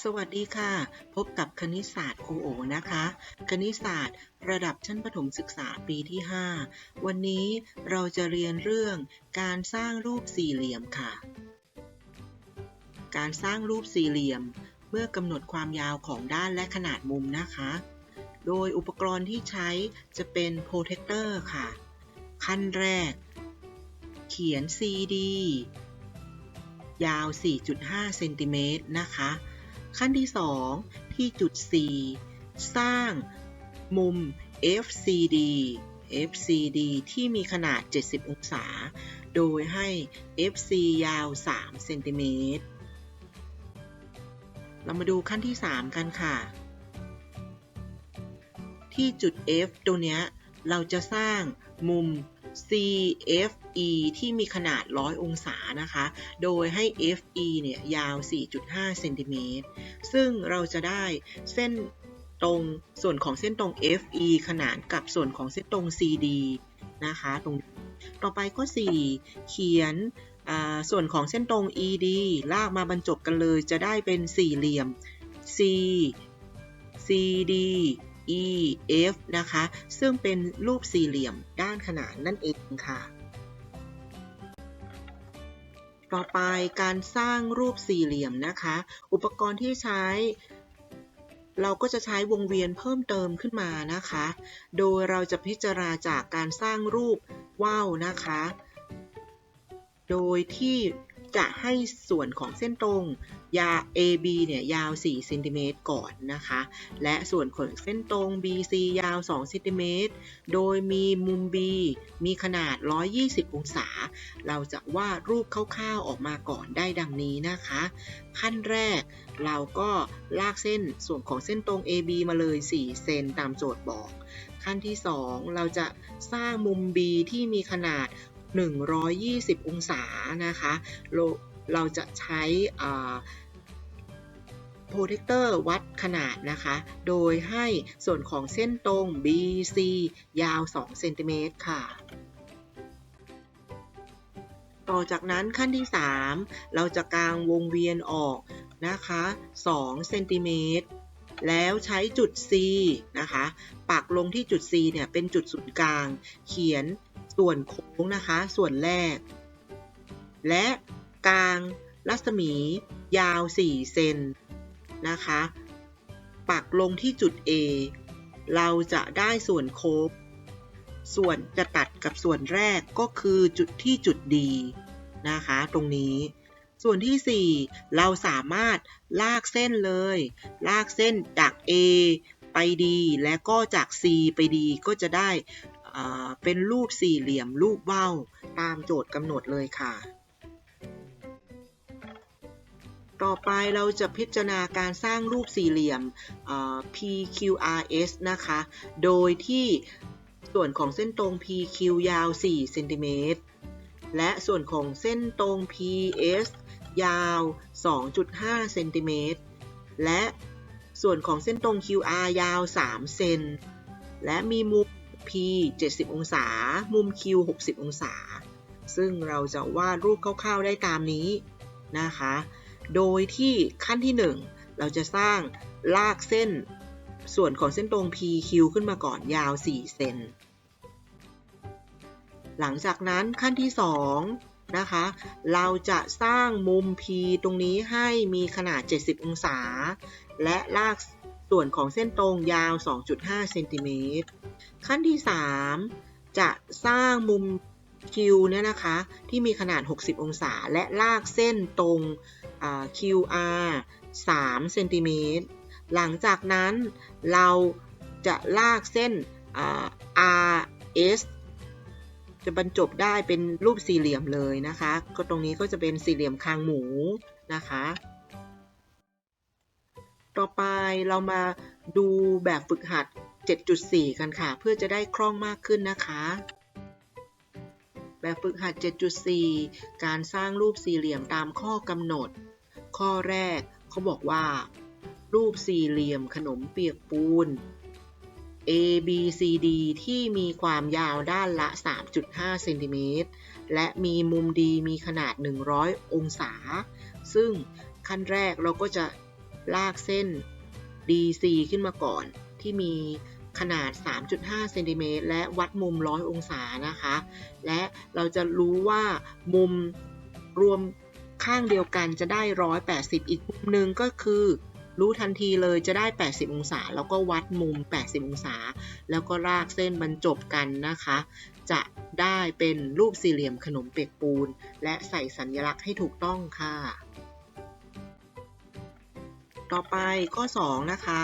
สวัสดีค่ะ พบกับคณิตศาสตร์ครูโอนะคะ คณิตศาสตร์ ระดับชั้นประถมศึกษาปีที่ 5 วันนี้เราจะเรียนเรื่องการสร้างรูปสี่เหลี่ยมค่ะ การสร้างรูปสี่เหลี่ยม เมื่อกำหนดความยาวของด้านและขนาดมุมนะคะ โดยอุปกรณ์ที่ใช้จะเป็นโปรเทคเตอร์ค่ะ ขั้นแรก เขียน CD ยาว 4.5 เซนติเมตรนะคะ ขั้นที่ 2 ที่จุด C สร้างมุม FCD FCD ที่มีขนาด 70 องศา โดยให้ FC ยาว 3 เซนติเมตร เรามาดูขั้นที่ 3 กันค่ะ ที่จุด F ตัวเนี้ย เราจะสร้างมุม CFE ที่มีขนาด 100 องศานะคะ โดยให้ FE เนี่ยยาว 4.5 เซนติเมตร ซึ่งเราจะได้เส้นตรงส่วนของเส้นตรง FE ขนานกับส่วนของเส้นตรง CD นะคะตรงต่อไปก็4เขียนส่วนของเส้นตรง ED ลากมาบรรจบกันเลยจะได้เป็นสี่เหลี่ยม C CD E F นะคะ ซึ่งเป็นรูปสี่เหลี่ยมด้านขนานนั่นเองค่ะ ต่อไปการสร้างรูปสี่เหลี่ยมนะคะ อุปกรณ์ที่ใช้ เราก็จะใช้วงเวียนเพิ่มเติมขึ้นมานะคะ โดยเราจะพิจารณาจากการสร้างรูปว่าวนะคะ โดยที่ จะให้ส่วนของเส้นตรงยา AB เนี่ยยาว4เซนติเมตรก่อนนะคะ และส่วนของเส้นตรง BC ยาว2เซนติเมตร โดยมีมุม B มีขนาด 120 องศา เราจะวาดรูปคร่าวๆออกมาก่อนได้ดังนี้นะคะ ขั้นแรกเราก็ลากเส้นส่วนของเส้นตรง AB มาเลย 4 เซนตามโจทย์บอก ขั้นที่ 2 เราจะสร้างมุม B ที่มีขนาด 120 องศานะคะเราเราจะใช้โปรเทคเตอร์วัดขนาดนะคะ โดยให้ส่วนของเส้นตรง BC ยาว 2 เซนติเมตรค่ะ ต่อจากนั้นขั้นที่ 3 เราจะกางวงเวียนออกนะคะ2เซนติเมตรแล้วใช้จุด C นะคะ ปักลงที่จุด C เนี่ย เป็นจุดศูนย์กลาง เขียน ส่วนโค้งนะคะ ส่วนแรก และกลางรัศมียาว 4 เซนนะคะ ปักลงที่จุด A เราจะได้ส่วนโค้งส่วนจะตัดกับส่วนแรกก็คือจุดที่จุด D นะคะ ตรงนี้ ส่วนที่ 4 เราสามารถลากเส้นเลย ลากเส้นจาก A ไป D และก็จาก C ไป D ก็จะได้ เป็นรูปสี่เหลี่ยมรูปว่าวตามโจทย์กำหนดเลยค่ะ ต่อไปเราจะพิจารณาการสร้างรูปสี่เหลี่ยม PQRS นะคะ โดยที่ส่วนของเส้นตรง PQ ยาว4เซนติเมตรและส่วนของเส้นตรง PS ยาว 2.5 เซนติเมตร และส่วนของเส้นตรง QR ยาว 3 เซน และมีมุม P 70 องศา มุม Q 60 องศา ซึ่งเราจะวาดรูปคร่าวๆได้ตามนี้นะคะ โดยที่ขั้นที่ 1 เราจะสร้างลากเส้นส่วนของเส้นตรง PQ ขึ้นมาก่อนยาว 4 เซน หลังจากนั้นขั้นที่ 2 นะคะ เราจะสร้างมุม P ตรงนี้ให้มีขนาด 70 องศา และลาก ส่วนของเส้นตรงยาว 2.5 เซนติเมตร ขั้นที่ 3 จะสร้างมุมคิวเนี่ยนะคะที่มีขนาด 60 องศา และลากเส้นตรง QR 3 เซนติเมตร หลังจากนั้นเราจะลากเส้น RS จะบรรจบได้เป็นรูปสี่เหลี่ยมเลยนะคะ ก็ตรงนี้ก็จะเป็นสี่เหลี่ยมคางหมูนะคะ ต่อไปเรามาดูแบบฝึกหัด 7.4 กันค่ะ เพื่อจะได้คล่องมากขึ้นนะคะ แบบฝึกหัด 7.4 การสร้างรูปสี่เหลี่ยมตามข้อกำหนด ข้อแรกเขาบอกว่า รูปสี่เหลี่ยมขนมเปียกปูน A B C D ที่มีความยาวด้านละ 3.5 เซนติเมตร และมีมุมดีมีขนาด 100 องศา ซึ่งขั้นแรกเราก็จะ ลากเส้น DC ขึ้นมาก่อนที่มีขนาด 3.5 เซนติเมตร และวัดมุม 100 องศานะคะ และเราจะรู้ว่ามุมรวมข้างเดียวกันจะได้ 180 อีกมุมหนึ่งก็คือ รู้ทันทีเลยจะได้ 80 องศา แล้วก็วัดมุม 80 องศา แล้วก็ลากเส้นบรรจบกันนะคะ จะได้เป็นรูปสี่เหลี่ยมขนมเปียกปูน และใส่สัญลักษณ์ให้ถูกต้องค่ะ ต่อไปข้อ 2 นะคะ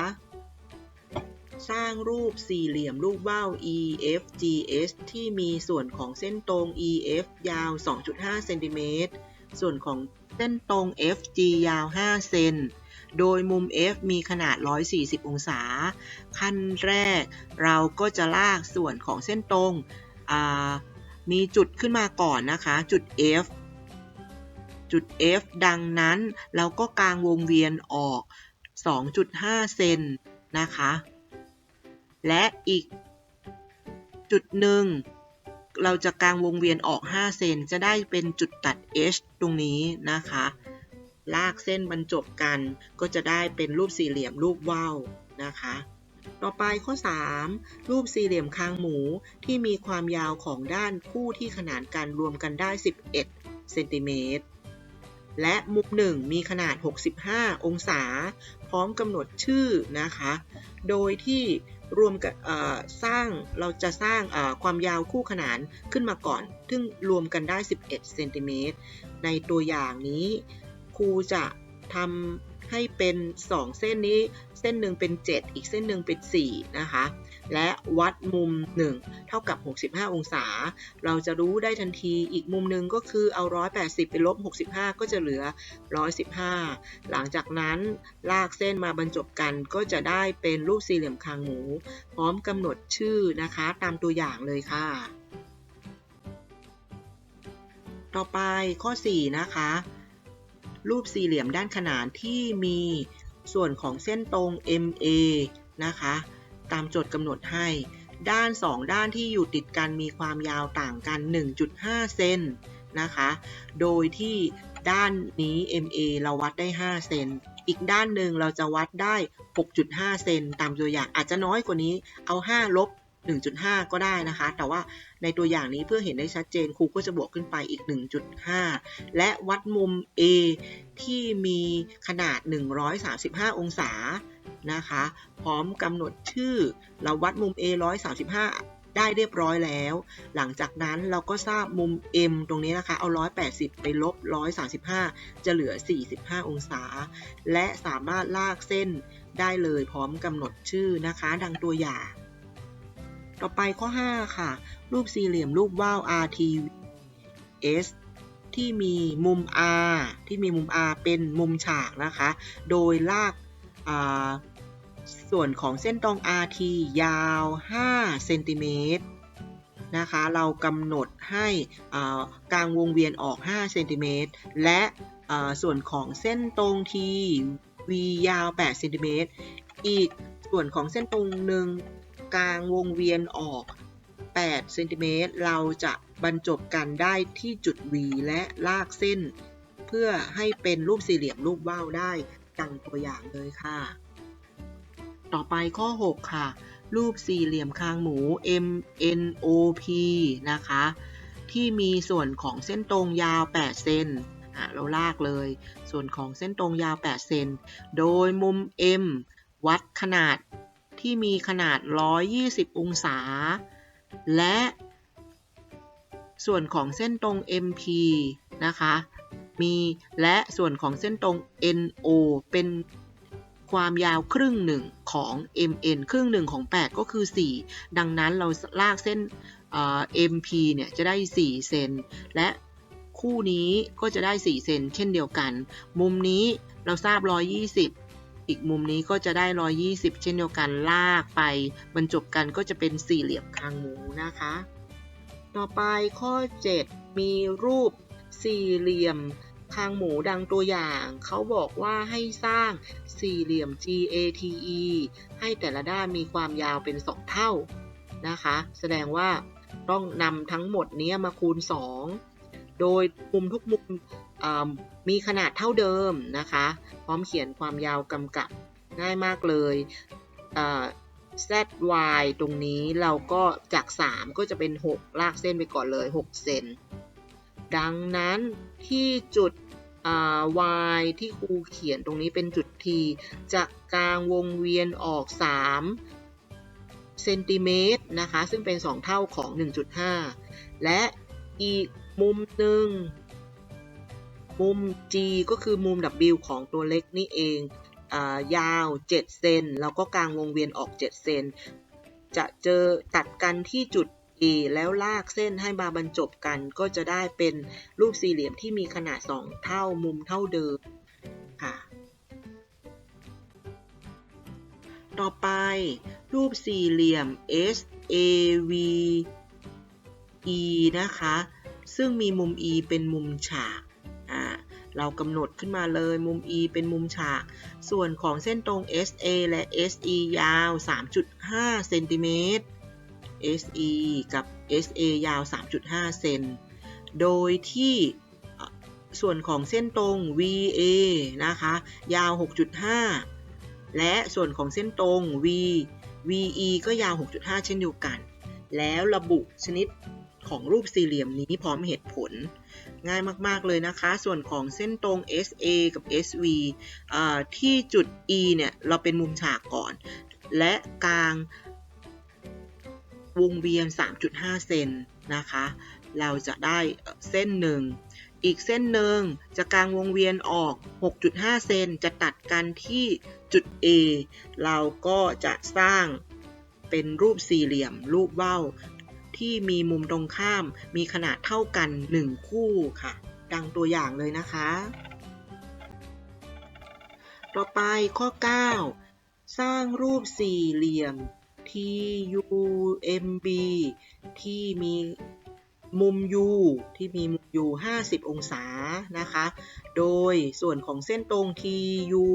สร้างรูปสี่เหลี่ยมรูปว่าว EFGS ที่มีส่วนของเส้นตรง EF ยาว 2.5เซนติเมตรส่วนของเส้นตรง FG ยาว 5 เซนโดยมุม F มีขนาด 140 องศา ขั้นแรกเราก็จะลากส่วนของเส้นตรง มีจุดขึ้นมาก่อนนะคะ จุด F จุด F ดังนั้นเราก็กางวงเวียนออก 2.5 เซนนะคะ และอีกจุดหนึ่งเราจะกางวงเวียนออก 5 เซนจะได้เป็นจุดตัด H ตรงนี้นะคะ ลากเส้นบรรจบกันก็จะได้เป็นรูปสี่เหลี่ยมรูปว่าวนะคะ ต่อไปข้อ 3 รูปสี่เหลี่ยมคางหมูที่มีความยาวของด้านคู่ที่ขนานกันรวมกันได้ 11เซนติเมตร และมุมหนึ่งมีขนาด 65 องศา พร้อมกำหนดชื่อนะคะ โดยที่รวมกับสร้างเราจะสร้างความยาวคู่ขนานขึ้นมาก่อน ซึ่งรวมกันได้ 11 เซนติเมตร ในตัวอย่างนี้ครูจะทำให้เป็น 2 เส้นนี้ เส้นหนึ่งเป็น 7 อีกเส้นหนึ่งเป็น 4 นะคะ และวัดมุม 1 เท่ากับ 65 องศา เราจะรู้ได้ทันทีอีกมุมหนึ่งก็คือเอา 180 ไปลบ 65 ก็จะเหลือ 115 หลังจากนั้นลากเส้นมาบรรจบกันก็จะได้เป็นรูปสี่เหลี่ยมคางหมู พร้อมกำหนดชื่อนะคะตามตัวอย่างเลยค่ะ ต่อไปข้อ 4 นะคะ รูปสี่เหลี่ยมด้านขนานที่มีส่วนของเส้นตรง MA นะคะ ตามโจทย์กำหนดให้ ด้าน 2 ด้านที่อยู่ติดกันมีความยาวต่างกัน 1.5 เซนนะคะ โดยที่ด้านนี้ MA เราวัดได้ 5 เซน อีกด้านหนึ่งเราจะวัดได้ 6.5 เซนตามตัวอย่างอาจจะน้อยกว่านี้ เอา 5 ลบ 1.5 ก็ได้นะคะ แต่ว่าในตัวอย่างนี้เพื่อเห็นได้ชัดเจนครูก็จะบวกขึ้นไปอีก 1.5 และวัดมุม A ที่มีขนาด 135 องศา นะคะ พร้อมกำหนดชื่อ เราวัดมุม A 135 ได้เรียบร้อยแล้ว หลังจากนั้นเราก็ทราบมุม M ตรงนี้นะคะ เอา 180 ไปลบ 135 จะเหลือ 45 องศา และสามารถลากเส้นได้เลยพร้อมกำหนดชื่อนะคะ ดังตัวอย่าง ต่อไปข้อ 5 ค่ะ รูปสี่เหลี่ยมรูปว่าว RTS ที่มีมุม R ที่มีมุม R เป็นมุมฉากนะคะ โดยลาก ส่วนของเส้นตรง RT ยาว 5 เซนติเมตรนะคะ เรากำหนดให้กลางวงเวียนออก 5 เซนติเมตร และส่วนของเส้นตรง T V ยาว 8 เซนติเมตร อีกส่วนของเส้นตรงหนึ่งกลางวงเวียนออก 8 เซนติเมตร เราจะบรรจบกันได้ที่จุด V และลากเส้น เพื่อให้เป็นรูปสี่เหลี่ยมรูปว่าวได้ ดังตัวอย่างเลยค่ะ ต่อไปข้อ 6 ค่ะ รูปสี่เหลี่ยมคางหมู MNOP นะคะ ที่มีส่วนของเส้นตรงยาว 8 เซนเราลากเลย ส่วนของเส้นตรงยาว 8 เซน โดยมุม M วัดขนาดที่มีขนาด 120 องศา และส่วนของเส้นตรง MP นะคะ มี และส่วนของเส้นตรง NO เป็นความยาวครึ่งหนึ่งของ MN ครึ่งหนึ่งของ 8 ก็คือ 4 ดังนั้นเราลากเส้น MP เนี่ยจะได้ 4 เซน และคู่นี้ก็จะได้ 4 เซนเช่นเดียวกัน มุมนี้เราทราบ 120 อีกมุมนี้ก็จะได้ 120 เช่นเดียวกันลากไป บรรจบกันก็จะเป็นสี่เหลี่ยมคางหมูนะคะ ต่อไปข้อ 7 มีรูปสี่เหลี่ยม คางหมูดังตัวอย่าง เขาบอกว่าให้สร้างสี่เหลี่ยม GATE ให้แต่ละด้านมีความยาวเป็น 2 เท่านะคะ แสดงว่าต้องนำทั้งหมดนี้มาคูณ 2 โดยมุมทุกมุมมีขนาดเท่าเดิมนะคะ พร้อมเขียนความยาวกำกับง่ายมากเลย zy ตรงนี้เราก็จาก 3 ก็จะเป็น 6 ลากเส้นไปก่อนเลย 6 เซน ดังนั้นที่จุด y ที่ครูเขียนตรงนี้เป็นจุด t จะกลางวงเวียนออก 3 เซนติเมตรนะคะ ซึ่งเป็น 2 เท่าของ 1.5 และอีกมุมหนึ่งมุม G ก็คือมุม W ของตัวเล็กนี่เองอยาว 7 เซน แล้วก็กลางวงเวียนออก 7 เซน จะเจอตัดกันที่จุด A แล้วลากเส้นให้มาบรรจบกันก็จะได้เป็นรูปสี่เหลี่ยมที่มีขนาด 2 เท่ามุมเท่าเดิมค่ะ ต่อไปรูปสี่เหลี่ยม S A V E นะคะ ซึ่งมีมุม E เป็นมุมฉากอ่าเรากำหนดขึ้นมาเลยมุม E เป็นมุมฉาก ส่วนของเส้นตรง SA และ SE ยาว 3.5 เซนติเมตร SE กับ SA ยาว 3.5 เซน โดยที่ส่วนของเส้นตรง VA นะคะ ยาว 6.5 และส่วนของเส้นตรง V VE ก็ยาว 6.5 เช่นเดียวกัน แล้วระบุชนิดของรูปสี่เหลี่ยมนี้พร้อมเหตุผล ง่ายมากๆเลยนะคะ ส่วนของเส้นตรง SA กับ SV ที่จุด E เนี่ย เราเป็นมุมฉากก่อน และกลาง วงเวียน 3.5 เซนนะคะ เราจะได้เส้นหนึ่ง อีกเส้นหนึ่งจะกลางวงเวียนออก 6.5 เซนจะตัดกันที่จุด A เราก็จะสร้างเป็นรูปสี่เหลี่ยม รูปว่าวที่มีมุมตรงข้ามมีขนาดเท่ากัน 1 คู่ค่ะ ดังตัวอย่างเลยนะคะ ต่อไปข้อ 9 สร้างรูปสี่เหลี่ยม TUMB ที่มีมุม U ที่มีมุม U 50 องศานะคะ โดยส่วนของเส้นตรง TU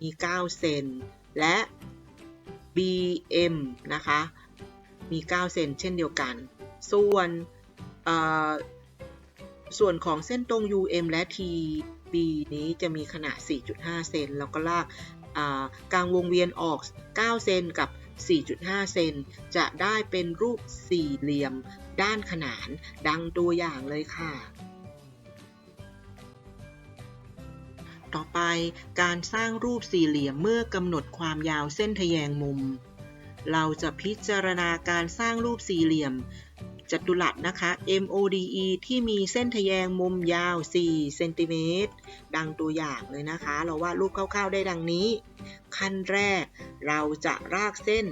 มี 9 เซน และ BM นะคะ มี 9 เซนเช่นเดียวกัน ส่วนส่วนของเส้นตรง UM และ TB นี้จะมีขนาด 4.5 เซน แล้วก็ลากกลางวงเวียนออก 9 เซนกับ 4.5 เซน จะได้เป็นรูปสี่เหลี่ยม ด้านขนานดังตัวอย่างเลยค่ะ ต่อไปการสร้างรูปสี่เหลี่ยมเมื่อกำหนดความยาวเส้นทแยงมุม เราจะพิจารณาการสร้างรูปสี่เหลี่ยม จัตุรัสนะคะ MODE ที่มีเส้นทแยงมุมยาว 4 เซนติเมตร ดังตัวอย่างเลยนะคะ เราวาดรูปคร่าวๆได้ดังนี้ ขั้นแรกเราจะรากเส้น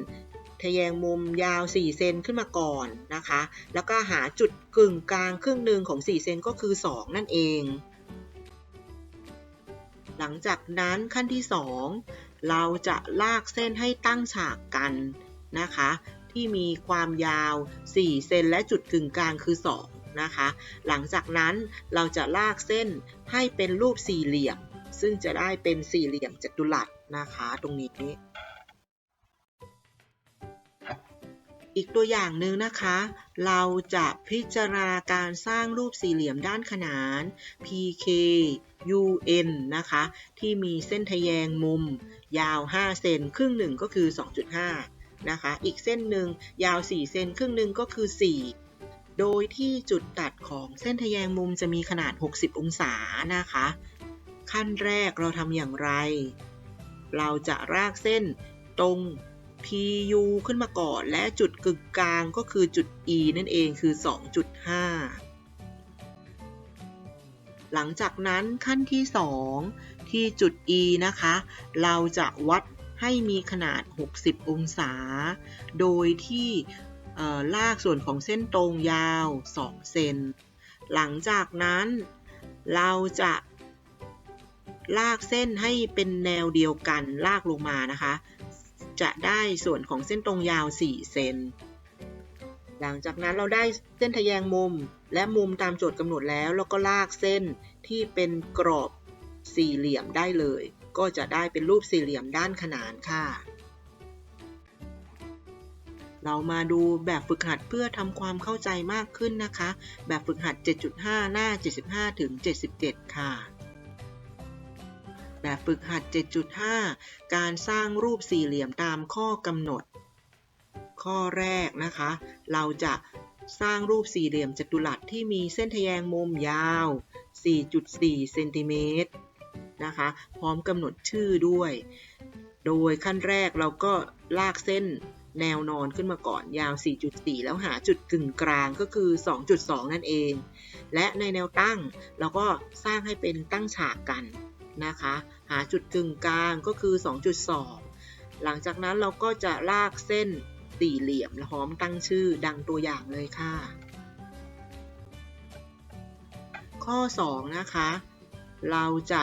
ทแยงมุมยาว 4 เซนขึ้นมาก่อนนะคะ แล้วก็หาจุดกึ่งกลางครึ่งหนึ่งของ 4 เซนก็คือ 2 นั่นเอง หลังจากนั้นขั้นที่ 2 เราจะลากเส้นให้ตั้งฉากกันนะคะ ที่มีความยาว 4 เซนและจุดกึ่งกลางคือ 2 นะคะ หลังจากนั้นเราจะลากเส้นให้เป็นรูปสี่เหลี่ยม ซึ่งจะได้เป็นสี่เหลี่ยมจัตุรัสนะคะตรงนี้ อีกตัวอย่างหนึ่งนะคะ เราจะพิจารณาการสร้างรูปสี่เหลี่ยมด้านขนาน PK UN นะคะ ที่มีเส้นทแยงมุม ยาว 5 เซนครึ่งหนึ่งก็คือ 2.5 นะคะ อีกเส้นหนึ่งยาว 4 เซนครึ่งหนึ่งก็คือ 4 โดยที่จุดตัดของเส้นทแยงมุมจะมีขนาด 60 องศานะคะ ขั้นแรกเราทำอย่างไร เราจะรากเส้นตรง PU ขึ้นมาก่อน และจุดกึ่งกลางก็คือจุด E นั่นเองคือ 2.5หลังจากนั้นขั้นที่ 2 ที่จุด E นะคะ เราจะวัด ให้มีขนาด 60 องศา โดยที่ลากส่วนของเส้นตรงยาว 2 เซน หลังจากนั้นเราจะลากเส้นให้เป็นแนวเดียวกันลากลงมานะคะ จะได้ส่วนของเส้นตรงยาว 4 เซน หลังจากนั้นเราได้เส้นทะแยงมุมและมุมตามโจทย์กำหนดแล้ว แล้วก็ลากเส้นที่เป็นกรอบสี่เหลี่ยมได้เลย ก็จะได้เป็นรูปสี่เหลี่ยมด้านขนานค่ะ เรามาดูแบบฝึกหัดเพื่อทำความเข้าใจมากขึ้นนะคะ แบบฝึกหัด 7.5 หน้า 75 ถึง 77 ค่ะแบบฝึกหัด 7.5 การสร้างรูปสี่เหลี่ยมตามข้อกำหนด ข้อแรกนะคะ เราจะสร้างรูปสี่เหลี่ยมจัตุรัสที่มีเส้นทะแยงมุมยาว 4.4 เซนติเมตร นะคะ พร้อมกำหนดชื่อด้วย โดยขั้นแรกเราก็ลากเส้นแนวนอนขึ้นมาก่อนยาว 4.4 แล้วหาจุดกึ่งกลางก็คือ 2.2 นั่นเอง และในแนวตั้งเราก็สร้างให้เป็นตั้งฉากกันนะคะ หาจุดกึ่งกลางก็คือ 2.2 หลังจากนั้นเราก็จะลากเส้นสี่เหลี่ยมพร้อมตั้งชื่อดังตัวอย่างเลยค่ะ ข้อ 2 นะคะ เราจะ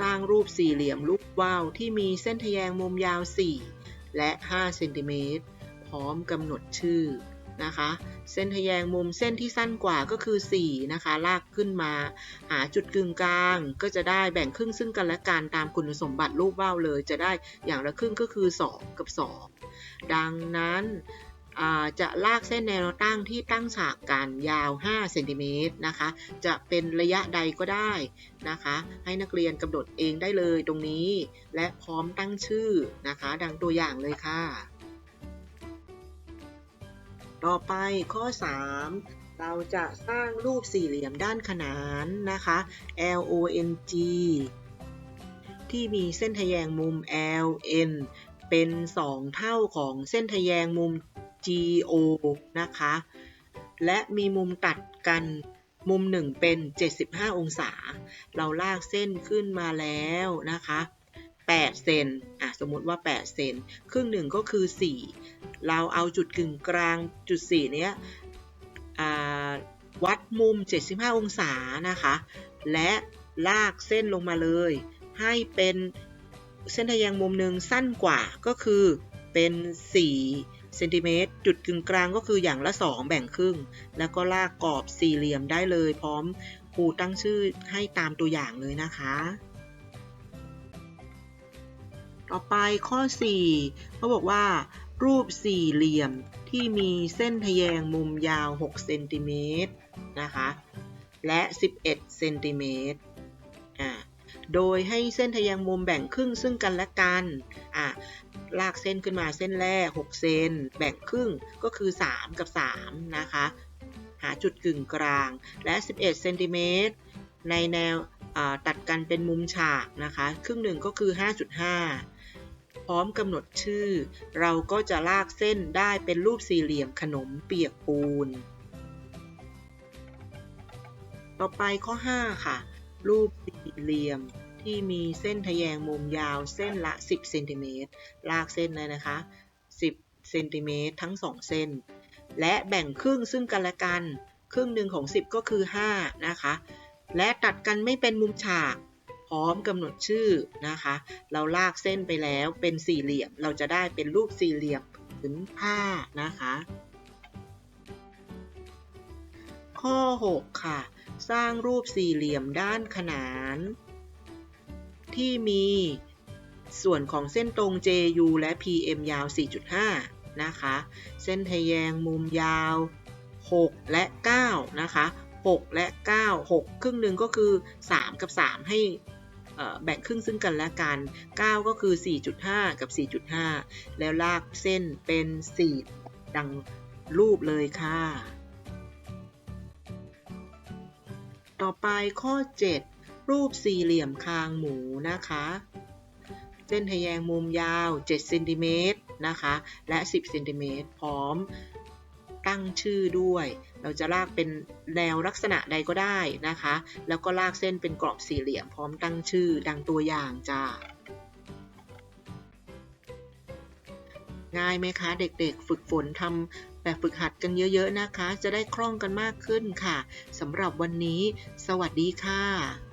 สร้างรูปสี่เหลี่ยมลูกว่าวที่มีเส้นทแยงมุมยาว 4 และ 5 เซนติเมตร พร้อมกำหนดชื่อนะคะ เส้นทแยงมุมเส้นที่สั้นกว่าก็คือ 4 นะคะ ลากขึ้นมา หาจุดกึ่งกลาง ก็จะได้แบ่งครึ่งซึ่งกันและกันตามคุณสมบัติรูปว่าวเลย จะได้อย่างละครึ่งก็คือ 2 กับ 2 ดังนั้น จะลากเส้นแนวตั้งที่ตั้งฉากกันยาว 5 เซนติเมตรนะคะ จะเป็นระยะใดก็ได้นะคะ ให้นักเรียนกำหนดเองได้เลยตรงนี้ และพร้อมตั้งชื่อนะคะ ดังตัวอย่างเลยค่ะ ต่อไปข้อ 3เราจะสร้างรูปสี่เหลี่ยมด้านขนานนะคะ LONG ที่มีเส้นทแยงมุม LN เป็น 2 เท่าของเส้นทแยงมุม GO นะคะ และมีมุมตัดกันมุมหนึ่งเป็น 75 องศา เราลากเส้นขึ้นมาแล้วนะคะ8เซนอะสมมติว่า 8 เซน ครึ่งหนึ่งก็คือ 4 เราเอาจุดกึ่งกลางจุด 4 เนี้ยวัดมุม 75 องศานะคะ และลากเส้นลงมาเลย ให้เป็นเส้นทะแยงมุมหนึ่งสั้นกว่าก็คือเป็น 4 เซนติเมตรจุดกึ่งกลางก็คืออย่างละ 2 แบ่งครึ่ง แล้วก็ลากกรอบสี่เหลี่ยมได้เลย พร้อมครูตั้งชื่อให้ตามตัวอย่างเลยนะคะ ต่อไปข้อ 4เขาบอกว่า รูปสี่เหลี่ยมที่มีเส้นทแยงมุมยาว 6 เซนติเมตรนะคะ และ 11 เซนติเมตรอ่าโดยให้เส้นทแยงมุมแบ่งครึ่งซึ่งกันและกันอะ ลากเส้นขึ้นมาเส้นแรก 6 เซนแบ่งครึ่งก็คือ 3 กับ 3 นะคะ หาจุดกึ่งกลางและ 11เซนติเมตรในแนวตัดกันเป็นมุมฉากนะคะ ครึ่งหนึ่งก็คือ 5.5 พร้อมกำหนดชื่อ เราก็จะลากเส้นได้เป็นรูปสี่เหลี่ยมขนมเปียกปูน ต่อไปข้อ 5 ค่ะ รูปสี่เหลี่ยม ที่มีเส้นทะแยงมุมยาวเส้นละ 10เซนติเมตรลากเส้นเลยนะคะ 10เซนติเมตรทั้ง 2 เส้น และแบ่งครึ่งซึ่งกันและกัน ครึ่งหนึ่งของ 10 ก็คือ 5 นะคะ และตัดกันไม่เป็นมุมฉากพร้อมกำหนดชื่อนะคะ เราลากเส้นไปแล้วเป็นสี่เหลี่ยม เราจะได้เป็นรูปสี่เหลี่ยมผืนผ้านะคะ ข้อ 6 ค่ะ สร้างรูปสี่เหลี่ยมด้านขนาน ที่มีส่วนของเส้นตรง JU และ PM ยาว 4.5 นะคะ เส้นทแยงมุมยาว 6 และ 9 นะคะ 6 และ 9 6 ครึ่งหนึ่งก็คือ 3 กับ 3 ให้แบ่งครึ่งซึ่งกันและกัน 9 ก็คือ 4.5 กับ 4.5 แล้วลากเส้นเป็น4ดังรูปเลยค่ะ ต่อไปข้อ 7 รูปสี่เหลี่ยมคางหมูนะคะ เส้นทะแยงมุมยาว7เซนติเมตรนะคะ และ 10เซนติเมตรพร้อมตั้งชื่อด้วย เราจะลากเป็นแนวลักษณะใดก็ได้นะคะ แล้วก็ลากเส้นเป็นกรอบสี่เหลี่ยมพร้อมตั้งชื่อดังตัวอย่างจ้าง่ายไหมคะเด็กๆ ฝึกฝนทำแบบฝึกหัดกันเยอะๆนะคะ จะได้คล่องกันมากขึ้นค่ะสำหรับวันนี้ สวัสดีค่ะ